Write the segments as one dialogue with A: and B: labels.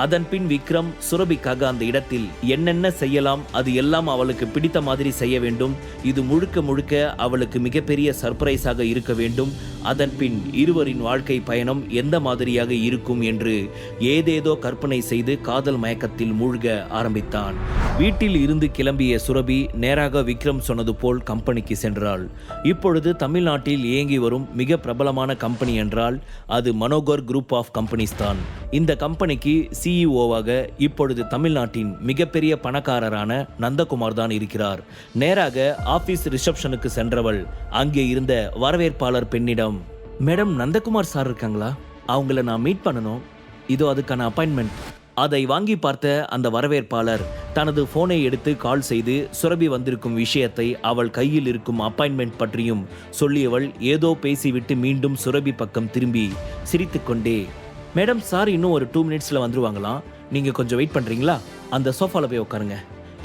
A: அதன் பின் விக்ரம் சுரபிக்காக அந்த இடத்தில் என்னென்ன செய்யலாம் அது எல்லாம் அவளுக்கு பிடித்த மாதிரி செய்ய வேண்டும். இது முழுக்க முழுக்க அவளுக்கு மிகப்பெரிய சர்ப்ரைஸாக இருக்க வேண்டும். அதன் பின் இருவரின் வாழ்க்கை பயணம் எந்த மாதிரியாக இருக்கும் என்று ஏதேதோ கற்பனை செய்து காதல் மயக்கத்தில் மூழ்க ஆரம்பித்தான். வீட்டில் இருந்து கிளம்பிய சுரபி நேராக விக்ரம் சொன்னது போல் கம்பெனிக்கு சென்றாள். இப்பொழுது தமிழ்நாட்டில் இயங்கி வரும் மிக பிரபலமான கம்பெனி என்றால் அது மனோகர் குரூப் ஆஃப் கம்பெனிஸ் தான். இந்த கம்பெனிக்கு சிஇஓவாக இப்பொழுது தமிழ்நாட்டின் மிகப்பெரிய பணக்காரரான நந்தகுமார் தான் இருக்கிறார். நேராக ஆபீஸ் ரிசப்ஷனுக்கு சென்றவள் அங்கே இருந்த வரவேற்பாளர் பெண்ணிடம் மேடம் நந்தகுமார் சார் இருக்காங்களா? அவங்கள நான் மீட் பண்ணணும். இதோ அதுக்கான அப்பாயின்மெண்ட் அதை வாங்கி பார்த்த அந்த வரவேற்பாளர் தனது போனை எடுத்து கால் செய்து சுரபி வந்திருக்கும் விஷயத்தை அவள் கையில் இருக்கும் அப்பாயின்மெண்ட் பற்றியும் சொல்லியவள் ஏதோ பேசிவிட்டு மீண்டும் சுரபி பக்கம் திரும்பி சிரித்துக்கொண்டே மேடம் சார் இன்னும் ஒரு டூ மினிட்ஸில் வந்துருவாங்களாம். நீங்கள் கொஞ்சம் வெயிட் பண்ணுறீங்களா அந்த சோஃபாவில் போய் உட்காருங்க.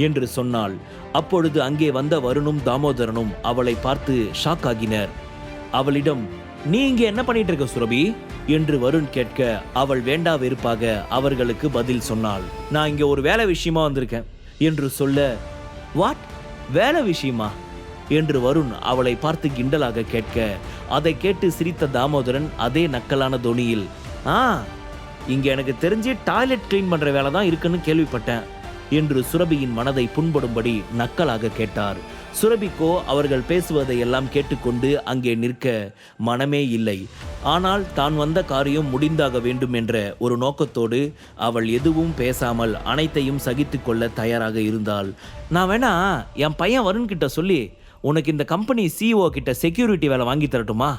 A: என்று சொன்னாள். அப்பொழுது அங்கே வந்த வருணும் தாமோதரனும் அவளை பார்த்து ஷாக் ஆகினர். அவளிடம் நீ இங்கே என்ன பண்ணிட்டு இருக்க சுரபி? என்று வருண் கேட்க அவள் வேண்டா வெறுப்பாக அவர்களுக்கு பதில் சொன்னாள். நான் இங்கே ஒரு வேலை விஷயமா வந்திருக்கேன் என்று சொல்ல வாட் வேலை விஷயமா? என்று வருண் அவளை பார்த்து கிண்டலாக கேட்க அதை கேட்டு சிரித்த தாமோதரன் அதே நக்கலான தொனியில் ஆ இங்கே எனக்கு தெரிஞ்சு டாய்லெட் க்ளீன் பண்ணுற வேலை தான் இருக்குன்னு கேள்விப்பட்டேன் என்று சுரபியின் மனதை புண்படும்படி நக்கலாக கேட்டார். சுரபிக்கோ அவர்கள் பேசுவதை எல்லாம் கேட்டுக்கொண்டு அங்கே நிற்க மனமே இல்லை. ஆனால் தான் வந்த காரியம் முடிந்தாக வேண்டும் என்ற ஒரு நோக்கத்தோடு அவள் எதுவும் பேசாமல் அனைத்தையும் சகித்து கொள்ள தயாராக இருந்தாள். நான் வேணா என் பையன் வருண் கிட்ட சொல்லி உனக்கு இந்த கம்பெனி சிஇஓ கிட்ட செக்யூரிட்டி வேலை வாங்கி தரட்டுமா?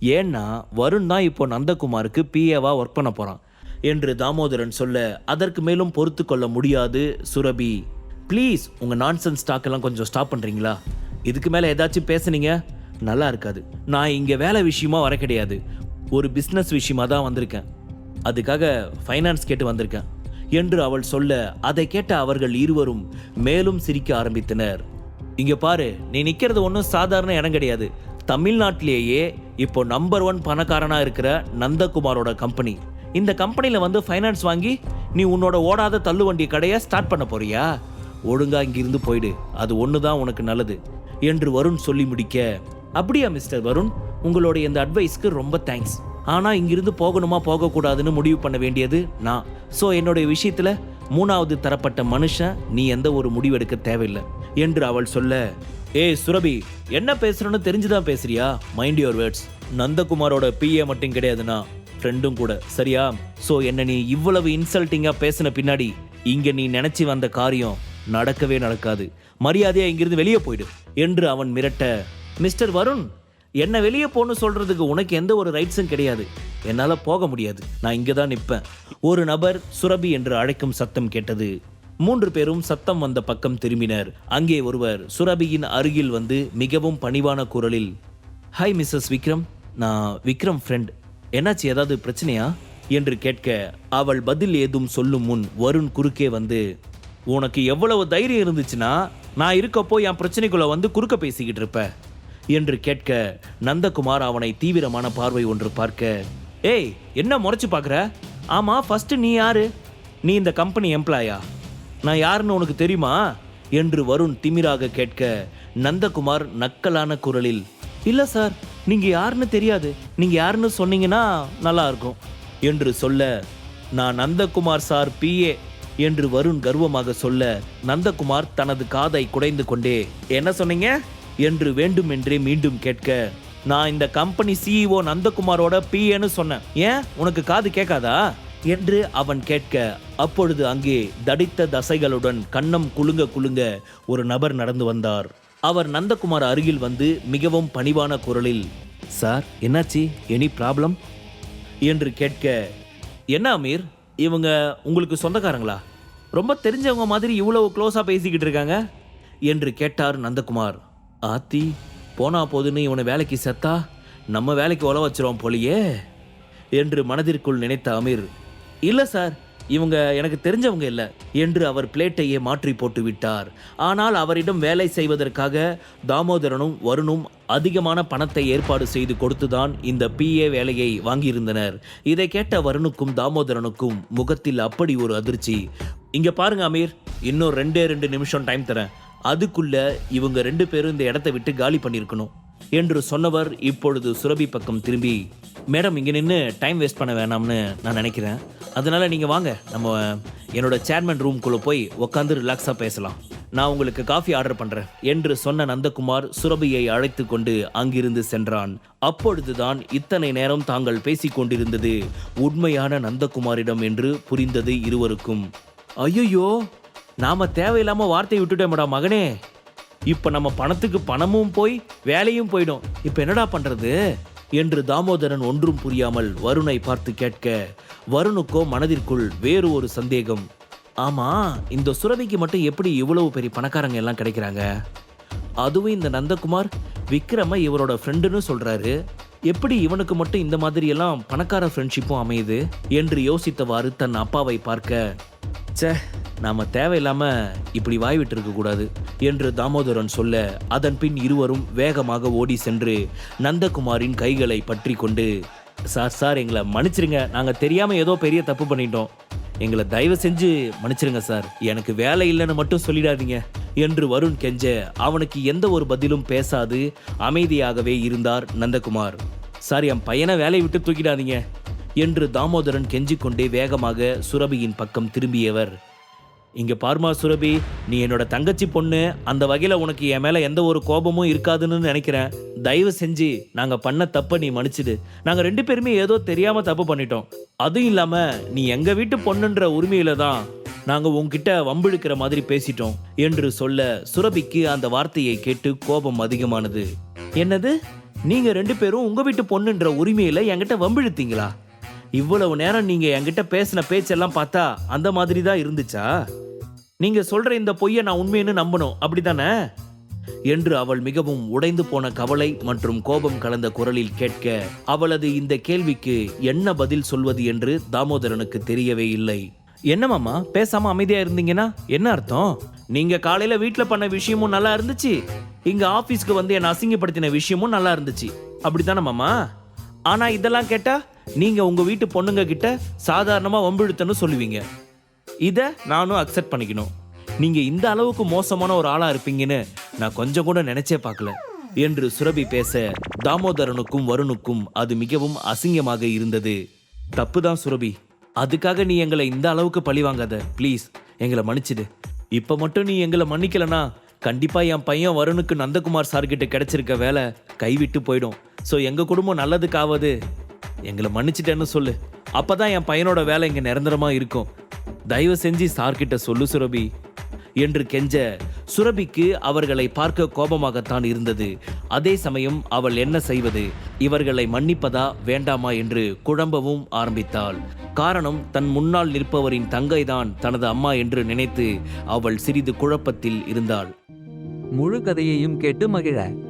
A: ஏன்னா வருண் தான் இப்போ நந்தகுமாருக்கு பிஏவா ஒர்க் பண்ண போகிறான் என்று தாமோதரன் சொல்ல அதற்கு மேலும் பொறுத்து கொள்ள முடியாது சுரபி. ப்ளீஸ் உங்கள் நான்சன்ஸ் ஸ்டாக் எல்லாம் கொஞ்சம் ஸ்டாப் பண்ணுறீங்களா இதுக்கு மேலே ஏதாச்சும் பேசுனீங்க? நல்லா இருக்காது. நான் இங்கே வேலை விஷயமா வர கிடையாது. ஒரு பிஸ்னஸ் விஷயமா தான் வந்திருக்கேன். அதுக்காக ஃபைனான்ஸ் கேட்டு வந்திருக்கேன். என்று அவள் சொல்ல அதை கேட்ட அவர்கள் இருவரும் மேலும் சிரிக்க ஆரம்பித்தனர். இங்கே பாரு நீ நிற்கிறது ஒன்றும் சாதாரண இடம் கிடையாது. தமிழ்நாட்டிலேயே இப்போ நம்பர் ஒன் பணக்காரனாக இருக்கிற நந்தகுமாரோட கம்பெனி இந்த கம்பெனியில் வந்து ஃபைனான்ஸ் வாங்கி நீ உன்னோட ஓடாத தள்ளுவண்டி கடையை ஸ்டார்ட் பண்ண போறியா? ஒழுங்கா இங்கிருந்து போயிடு. அது ஒன்று தான் உனக்கு நல்லது. என்று வருண் சொல்லி முடிக்க. அப்படியா மிஸ்டர் வருண்? உங்களுடைய இந்த அட்வைஸ்க்கு ரொம்ப தேங்க்ஸ் ஆனால் இங்கிருந்து போகணுமா போகக்கூடாதுன்னு முடிவு பண்ண வேண்டியது நான். ஸோ என்னுடைய விஷயத்தில் மூணாவது தரப்பட்ட மனுஷன் நீ எந்த ஒரு முடிவெடுக்க தேவையில்லை. என்று அவள் சொல்ல ஏய் சுரபி என்ன பேசுறேன்னு தெரிஞ்சுதான் பேசுறியா? மைண்ட் யுவர் வேர்ட்ஸ் நந்தகுமாரோட பிஏ மட்டும் கிடையாதுன்னா ஃப்ரெண்டும் கூட. சரியா? ஸோ என்ன நீ இவ்வளவு இன்சல்ட்டிங்கா பேசின பின்னாடி இங்க நீ நினைச்சு வந்த காரியம் நடக்கவே நடக்காது. மரியாதையா இங்கிருந்து வெளியே போயிடு என்று அவன் மிரட்ட. மிஸ்டர் வருண் என்ன வெளியே போன்னு சொல்றதுக்கு உனக்கு எந்த ஒரு ரைட்ஸும் கிடையாது. என்னால போக முடியாது. நான் இங்கே தான் நிற்பேன் ஒரு நபர் சுரபி என்று அழைக்கும் சத்தம் கேட்டது. மூன்று பேரும் சத்தம் வந்த பக்கம் திரும்பினர். அங்கே ஒருவர் சுரபியின் அருகில் வந்து மிகவும் பணிவான குரலில் ஹாய் மிஸ்ஸஸ் விக்ரம் நான் விக்ரம் ஃப்ரெண்ட் என்னாச்சு ஏதாவது பிரச்சனையா? என்று கேட்க அவள் பதில் ஏதும் சொல்லும் முன் வருண் குறுக்கே வந்து உனக்கு எவ்வளவு தைரியம் இருந்துச்சுன்னா நான் இருக்கப்போ என் பிரச்சனைக்குள்ள வந்து குறுக்க பேசிக்கிட்டு இருப்ப. என்று கேட்க நந்தகுமார் அவனை தீவிரமான பார்வை ஒன்று பார்க்க ஏய் என்ன முறைச்சு பார்க்குற? ஆமா ஃபர்ஸ்ட் நீ யாரு? நீ இந்த கம்பெனி எம்ப்ளாயா நான் யாருன்னு உனக்கு தெரியுமா? என்று வருண் திமிராக கேட்க நந்தகுமார் நக்கலான குரலில் இல்ல சார் நீங்க யாருன்னு தெரியாது. நீங்க யாருன்னு சொன்னீங்கன்னா நல்லா இருக்கும் என்று சொல்ல நான் நந்தகுமார் சார் பிஏ என்று வருண் கர்வமாக சொல்ல நந்தகுமார் தனது காதை குடைந்து கொண்டே என்ன சொன்னீங்க? என்று வேண்டுமென்றே மீண்டும் கேட்க நான் இந்த கம்பெனி சிஇஓ நந்தகுமாரோட பிஏன்னு சொன்னேன். ஏன்? உனக்கு காது கேட்காதா? என்று அவன் கேட்க அப்பொழுது அங்கே தடித்த தசைகளுடன் கண்ணம் குலுங்க குலுங்க ஒரு நபர் நடந்து வந்தார். அவர் நந்தகுமார் அருகில் வந்து மிகவும் பணிவான குரலில் சார் என்னாச்சு? Any problem? என்று கேட்க என்ன அமீர்? இவங்க உங்களுக்கு சொந்தக்காரங்களா? ரொம்ப தெரிஞ்சவங்க மாதிரி இவ்வளவு க்ளோஸாக பேசிக்கிட்டு இருக்காங்க? என்று கேட்டார் நந்தகுமார். ஆத்தி போனா போதுன்னு இவனை வேலைக்கு செத்தா நம்ம வேலைக்கு உல வச்சிருவோம் போலியே என்று மனதிற்குள் நினைத்த அமீர் இல்லை சார் இவங்க எனக்கு தெரிஞ்சவங்க இல்லை. என்று அவர் பிளேட்டையே மாற்றி போட்டு விட்டார். ஆனால் அவரிடம் வேலை செய்வதற்காக தாமோதரனும் வருணும் அதிகமான பணத்தை ஏற்பாடு செய்து கொடுத்துதான் இந்த பிஏ வேலையை வாங்கியிருந்தனர். இதை கேட்ட வருணுக்கும் தாமோதரனுக்கும் முகத்தில் அப்படி ஒரு அதிர்ச்சி. இங்க பாருங்க அமீர் இன்னும் ரெண்டே ரெண்டு நிமிஷம் டைம் தரேன். அதுக்குள்ள இவங்க ரெண்டு பேரும் இந்த இடத்த விட்டு காலி பண்ணியிருக்கணும். என்று சொன்னவர் இப்பொழுது சுரபி பக்கம் திரும்பி மேடம் இங்கே நின்று டைம் வேஸ்ட் பண்ண வேணாம்னு நான் நினைக்கிறேன். அதனால் நீங்கள் வாங்க. நம்ம என்னோட சேர்மன் ரூம்குள்ளே போய் உட்காந்து ரிலாக்ஸாக பேசலாம். நான் உங்களுக்கு காஃபி ஆர்டர் பண்ணுறேன் என்று சொன்ன நந்தகுமார் சுரபியை அழைத்து கொண்டு அங்கிருந்து சென்றான். அப்பொழுதுதான் இத்தனை நேரம் தாங்கள் பேசிக்கொண்டிருந்தது உண்மையான நந்தகுமாரிடம் என்று புரிந்தது இருவருக்கும். ஐயோ நாம தேவையில்லாமல் வார்த்தையை விட்டுட்டோம்டா மகனே. இப்போ நம்ம பணத்துக்கு பணமும் போய் வேலையும் போயிடும். இப்போ என்னடா பண்ணுறது என்று தாமோதரன் ஒன்றும் புரியாமல் வருணை பார்த்து கேட்க வருணுக்கோ மனதிற்குள் வேறு ஒரு சந்தேகம். ஆமாம் இந்த சுரவிக்கு மட்டும் எப்படி இவ்வளவு பெரிய பணக்காரங்க எல்லாம் கிடைக்கிறாங்க? அதுவும் இந்த நந்தகுமார் விக்ரம இவரோட ஃப்ரெண்டுன்னு சொல்கிறாரு எப்படி இவனுக்கு மட்டும் இந்த மாதிரியெல்லாம் பணக்கார ஃப்ரெண்ட்ஷிப்பும் அமையுது? என்று யோசித்தவாறு தன் அப்பாவை பார்க்க சே நாம் தேவையில்லாமல் இப்படி வாய் விட்டிருக்கக்கூடாது என்று தாமோதரன் சொல்ல அதன் பின் இருவரும் வேகமாக ஓடி சென்று நந்தகுமாரின் கைகளை பற்றி கொண்டு சார் சார் எங்களை மன்னிச்சிருங்க. நாங்கள் தெரியாமல் ஏதோ பெரிய தப்பு பண்ணிட்டோம். எங்களை தயவு செஞ்சு மன்னிச்சிருங்க சார். எனக்கு வேலை இல்லைன்னு மட்டும் சொல்லிடாதீங்க என்று வருண் கெஞ்ச அவனுக்கு எந்த ஒரு பதிலும் பேசாது அமைதியாகவே இருந்தார் நந்தகுமார். சார் என் பையனை வேலையை விட்டு தூக்கிடாதீங்க என்று தாமோதரன் கெஞ்சிக்கொண்டே வேகமாக சுரபியின் பக்கம் திரும்பியவர். இங்க பார்மா சுரபி நீ என்னோட தங்கச்சி பொண்ணு அந்த வகையில உனக்கு என் மேல எந்த ஒரு கோபமும் இருக்காதுன்னு நினைக்கிறேன். தயவு செஞ்சு நாங்க பண்ண தப்ப நீ மன்னிச்சிடு. நாங்க ரெண்டு பேருமே ஏதோ தெரியாம தப்பு பண்ணிட்டோம். அதுவும் இல்லாம நீ எங்க வீட்டு பொண்ணுன்ற உரிமையில தான் நாங்க உன்கிட்ட வம்பிழுக்கிற மாதிரி பேசிட்டோம் என்று சொல்ல சுரபிக்கு அந்த வார்த்தையை கேட்டு கோபம் அதிகமானது. என்னது? நீங்க ரெண்டு பேரும் உங்க வீட்டு பொண்ணுன்ற உரிமையில என்கிட்ட வம்பிழுத்தீங்களா? இவ்வளவு நேரம் நீங்க என்கிட்ட பேசின பேச்செல்லாம் பார்த்தா அந்த மாதிரி தான் இருந்துச்சா? நீங்க சொல்ற இந்த பொய்யை நான் உண்மைன்னு நம்பணும் அப்படிதானே? என்று அவள் மிகவும் உடைந்து போன கவலை மற்றும் கோபம் கலந்த குரலில் கேட்க அவளது இந்த கேள்விக்கு என்ன பதில் சொல்வது என்று தாமோதரனுக்கு தெரியவே இல்லை. என்னமாமா பேசாம அமைதியா இருந்தீங்கன்னா என்ன அர்த்தம்? நீங்க காலையில வீட்டுல பண்ண விஷயமும் நல்லா இருந்துச்சு. இங்க ஆபீஸ்க்கு வந்து என்ன அசிங்கப்படுத்தின விஷயமும் நல்லா இருந்துச்சு. அப்படித்தானே மாமா? ஆனா இதெல்லாம் கேட்டா நீங்க உங்க வீட்டு பொண்ணுங்க கிட்ட சாதாரணமா வம்பிழுத்தன்னு சொல்லுவீங்க. இதை நானும் அக்செப்ட் பண்ணிக்கணும். நீங்க இந்த அளவுக்கு மோசமான ஒரு ஆளா இருப்பீங்கன்னு நான் கொஞ்சம் கூட நினைச்சே பார்க்கல. என்று சுரபி பேச தாமோதரனுக்கும் வருணுக்கும் அது மிகவும் அசிங்கமாக இருந்தது. தப்புதான் சுரபி. அதுக்காக நீ எங்களை இந்த அளவுக்கு பழி வாங்காத. ப்ளீஸ் எங்களை மன்னிச்சிடு. இப்ப மட்டும் நீ எங்களை மன்னிக்கலனா கண்டிப்பா என் பையன் வருணுக்கு நந்தகுமார் சார்கிட்ட கிடைச்சிருக்க வேலை கைவிட்டு போயிடும். ஸோ எங்கள் குடும்பம் நல்லதுக்காவது எங்களை மன்னிச்சிட்டேன்னு சொல்லு. அப்பதான் என் பையனோட வேலை இங்கே நிரந்தரமாக இருக்கும். தயவு செஞ்சு சார்கிட்ட சொல்லு சுரபி. என்று கெஞ்ச சுரபிக்கு அவர்களை பார்க்க கோபமாகத்தான் இருந்தது. அதே சமயம் அவள் என்ன செய்வது? இவர்களை மன்னிப்பதா வேண்டாமா என்று குழம்பவும் ஆரம்பித்தாள். காரணம் தன் முன்னால் நிற்பவரின் தங்கைதான் தனது அம்மா என்று நினைத்து அவள் சிறிது குழப்பத்தில் இருந்தாள்.
B: முழு கதையையும் கேட்டு மகிழ.